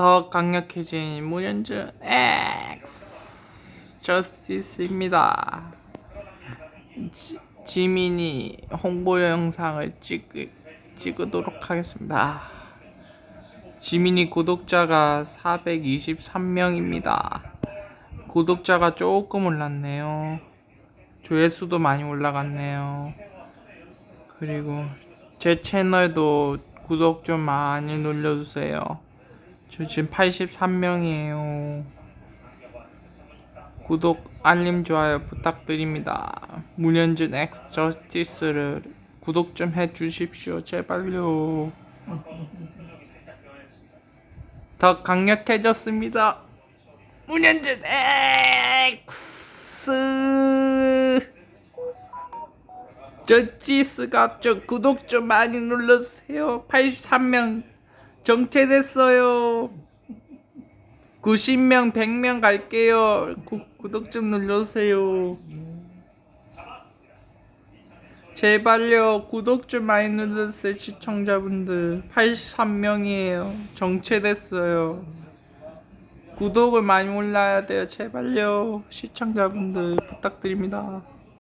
더 강력해진 문현준 X 저스티스입니다. 지, 지민이 홍보 영상을 찍, 찍도록 하겠습니다. 지민이 구독자가 423명입니다. 구독자가 조금 올랐네요. 조회수도 많이 올라갔네요. 그리고 제 채널도 구독 좀 많이 눌러주세요. 저 지금 83명이에요. 구독, 알림, 좋아요 부탁드립니다. 문현준 엑스 저스티스를 구독 좀 해주십시오. 제발요. 더 강력해졌습니다. 문현준 엑스 저지스가 저 구독 좀 많이 눌러주세요. 83명 정체됐어요. 90명, 100명 갈게요. 구, 구독 좀 눌러주세요. 제발요. 구독 좀 많이 눌러주세요. 시청자분들. 83명이에요. 정체됐어요. 구독을 많이 올라야 돼요. 제발요. 시청자분들 부탁드립니다.